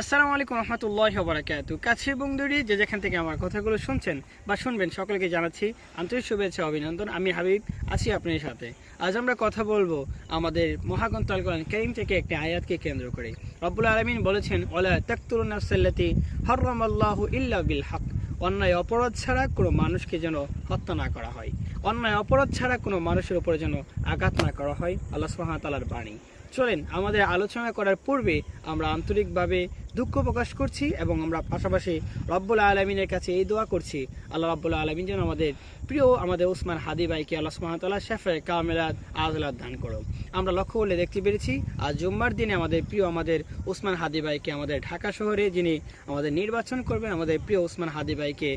আসসালামু আলাইকুম রহমতুল্লাহ বারাকাত কাছে দূরে যে যেখান থেকে আমার কথাগুলো শুনছেন বা শুনবেন, সকলকে জানাচ্ছি আন্তরিক শুভেচ্ছা অভিনন্দন। আমি হাবিব, আছি আপনার সাথে। আজ আমরা কথা বলব আমাদের মহাগ্রন্থ আল কোরআন করিম থেকে একটি আয়াতকে কেন্দ্র করে। রব্বুল আলমিন বলেছেন ওলা তাকতুরুন হররামাল্লাহু ইল্লা বিল হক। অন্যায় অপরাধ ছাড়া কোনো মানুষকে যেন হত্যা না করা হয়। অন্যায় অপরাধ ছাড়া কোনো মানুষের উপরে যেন আঘাত না করা হয়। আল্লাহ সুহামতালার বাণী। চলেন, আমাদের আলোচনা করার পূর্বে আমরা আন্তরিকভাবে দুঃখ প্রকাশ করছি এবং আমরা পাশাপাশি রব্বুল আলমিনের কাছে এই দোয়া করছি। আল্লাহ রব্বুল আলমিন যেন আমাদের প্রিয়, আমাদের উসমান হাদি ভাইকে আল্লাহ সুহামতাল্লাহ শেফে কামেলাদ আজলাদ দান করো আমরা লক্ষ্য করলে দেখতে পেরেছি, আজ জুম্মার দিনে আমাদের প্রিয়, আমাদের উসমান হাদি ভাইকে আমাদের ঢাকা শহরে যিনি আমাদের নির্বাচন করবেন, আমাদের প্রিয় উসমান হাদি ভাইকে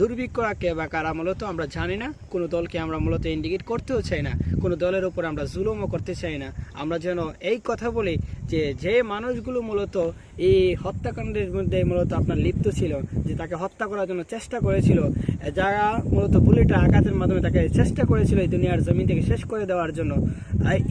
দুর্ভিক্ষ রাখে বা কারা মূলত আমরা জানি না। কোনো দলকে আমরা মূলত ইন্ডিকেট করতেও চাই না। কোনো দলের উপর আমরা জুলুমও করতে চাই না। আমরা যেন এই কথা বলি যে যে মানুষগুলো মূলত এই হত্যাকাণ্ডের মধ্যে মূলত আপনার লিপ্ত ছিল, যে তাকে হত্যা করার জন্য চেষ্টা করেছিল যারা মূলত বুলেটের আঘাতের মাধ্যমে তাকে চেষ্টা করেছিল এই দুনিয়ার জমিন থেকে শেষ করে দেওয়ার জন্য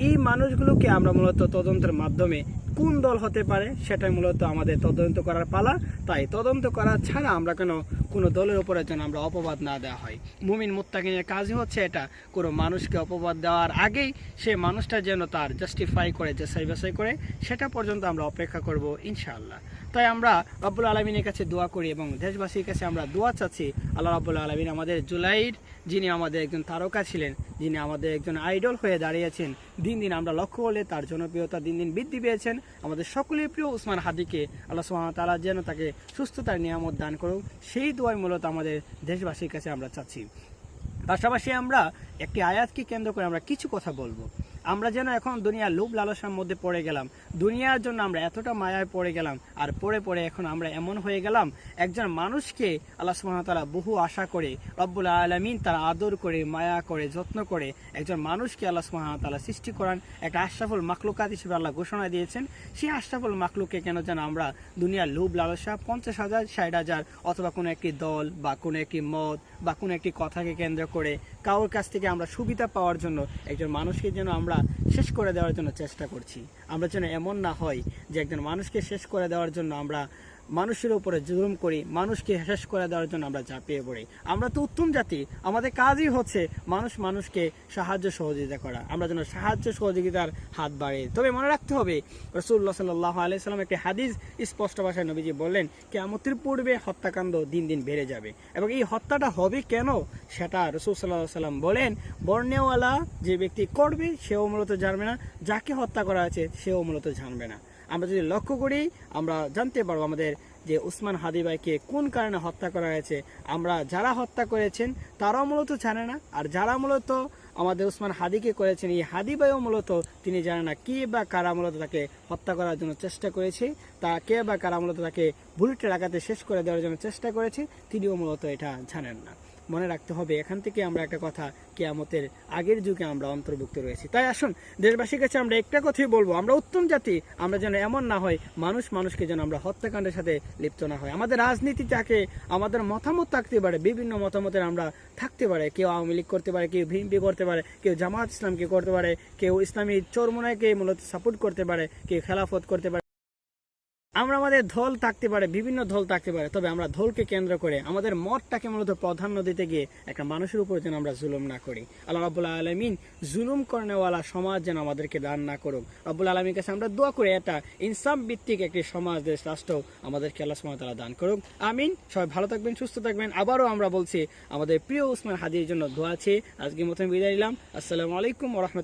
এই মানুষগুলোকে আমরা মূলত তদন্তের মাধ্যমে কোন দল হতে পারে, সেটাই মূলত আমাদের তদন্ত করার পালা। তাই তদন্ত করা ছাড়া আমরা কেন কোনো দলের ওপরে যেন আমরা অপবাদ না দেওয়া হয়। মুমিন মোত্তাকিনের কাজই হচ্ছে এটা। কোনো মানুষকে অপবাদ দেওয়ার আগেই সে মানুষটা যেন তার জাস্টিফাই করে যাচাই বাছাই করে, সেটা পর্যন্ত আমরা অপেক্ষা করব, ইনশাআল্লাহ। তাই আমরা রব্বুল আলমিনের কাছে দোয়া করি এবং দেশবাসীর কাছে আমরা দোয়া চাচ্ছি, আল্লাহ রব্বুল আলমিন আমাদের জুলাইর, যিনি আমাদের একজন তারকা ছিলেন, যিনি আমাদের একজন আইডল হয়ে দাঁড়িয়েছেন, দিন দিন আমরা লক্ষ্য করলে তার জনপ্রিয়তা দিন দিন বৃদ্ধি পেয়েছেন। আমাদের সকলের প্রিয় উসমান হাদিকে আল্লাহ সুহাম তালা যেন তাকে সুস্থতার নিয়ামত দান করুক, সেই দোয়াই মূলত আমাদের দেশবাসীর কাছে আমরা চাচ্ছি। পাশাপাশি আমরা একটি আয়াতকে কেন্দ্র করে আমরা কিছু কথা বলব। আমরা যেন এখন দুনিয়ার লোভ লালসার মধ্যে পড়ে গেলাম। দুনিয়ার জন্য আমরা এতটা মায়ায় পড়ে গেলাম আর পড়ে পড়ে এখন আমরা এমন হয়ে গেলাম, একজন মানুষকে আল্লাহ সুহামতালা বহু আশা করে, রব্বুল আলমিন তারা আদর করে, মায়া করে, যত্ন করে একজন মানুষকে আল্লাহ সুহামতালা সৃষ্টি করান একটা আশরাফুল মাকলুকাত হিসেবে আল্লাহ ঘোষণা দিয়েছেন। সেই আশরাফুল মাকলুকে কেন যেন আমরা দুনিয়ার লোভ লালসা পঞ্চাশ হাজার, ষাট হাজার অথবা কোনো একটি দল বা কোনো একটি মত বা কোনো একটি কথাকে কেন্দ্র করে কারোর কাছ থেকে আমরা সুবিধা পাওয়ার জন্য একজন মানুষকে যেন আমরা শেষ করে দেওয়ার জন্য চেষ্টা করছি। আমরা যেন এমন না হয় যে একজন মানুষকে শেষ করে দেওয়ার জন্য আমরা মানুষের উপরে জুলুম করি, মানুষকে শেষ করে দেওয়ার জন্য আমরা ঝাঁপিয়ে পড়ি। আমরা তো উত্তম জাতি, আমাদের কাজই হচ্ছে মানুষ মানুষকে সাহায্য সহযোগিতা করা। আমরা যেন সাহায্য সহযোগিতার হাত বাড়িয়ে তবে মনে রাখতে হবে রসুল্লাহ সাল্লাহ আলাইসাল্লাম একটি হাদিস স্পষ্ট ভাষায় নবীজি বললেন কেমতের পূর্বে হত্যাকাণ্ড দিন দিন বেড়ে যাবে। এবং এই হত্যাটা হবে কেন? সেটা রসুল সাল্লাহ সাল্লাম বলেন, বর্ণেওয়ালা যে ব্যক্তি করবে, সেও মূলত জানবে না। যাকে হত্যা করা আছে, সেও মূলত জানবে না। আমরা যদি লক্ষ্য করি, আমরা জানতে পারব আমাদের যে উসমান হাদি ভাইকে কোন কারণে হত্যা করা হয়েছে। আমরা যারা হত্যা করেছেন, তারাও মূলত জানে না। আর যারা মূলত আমাদের উসমান হাদিকে করেছেন, এই হাদি ভাইও মূলত তিনি জানেন না কে বা কারা মূলত তাকে হত্যা করার জন্য চেষ্টা করেছে, তা কে বা কারা মূলত তাকে বুলেটের আঘাতে শেষ করে দেওয়ার জন্য চেষ্টা করেছে, তিনিও মূলত এটা জানেন না। মনে রাখতে হবে, এখান থেকে আমরা একটা কথা কেয়ামতের আগের যুগে আমরা অন্তর্ভুক্ত রয়েছি। তাই আসুন, দেশবাসীর কাছে আমরা একটা কথাই বলব, আমরা উত্তম জাতি, আমরা যেন এমন না হয়, মানুষ মানুষকে যেন আমরা হত্যাকাণ্ডের সাথে লিপ্ত না হয়। আমাদের রাজনীতি থাকে আমাদের মতামত থাকতে পারে, বিভিন্ন মতামতের আমরা থাকতে পারে, কেউ আওয়ামী লীগ করতে পারে, কেউ ভিএনপি করতে পারে, কেউ জামাত ইসলামকে করতে পারে, কেউ ইসলামী চরমোনাইকে মূলত সাপোর্ট করতে পারে, কেউ খেলাফত করতে পারে। আমরা আমাদের দল থাকতে পারে, বিভিন্ন দল থাকতে পারে, তবে আমরা দলকে কেন্দ্র করে আমাদের মতটাকে মূলত প্রাধান্য দিতে গিয়ে একটা মানুষের উপর যেন আমরা জুলুম না করি। আল্লাহ রাবুল্লাহ আলমিন জুলুম করেনেওয়ালা সমাজ যেন আমাদেরকে দান না করুক। রব্বুল আলমীর কাছে আমরা দোয়া করি, এটা ইনসাম ভিত্তিক একটি সমাজ, দেশ, রাষ্ট্র আমাদেরকে আল্লাহ সুমতালা দান করুক। আমিন। সবাই ভালো থাকবেন, সুস্থ থাকবেন। আবারও আমরা বলছি, আমাদের প্রিয় উসমান হাদির জন্য দোয়া আছে আজকের মতন বিদায় নিলাম। আসসালামু আলাইকুম রহমত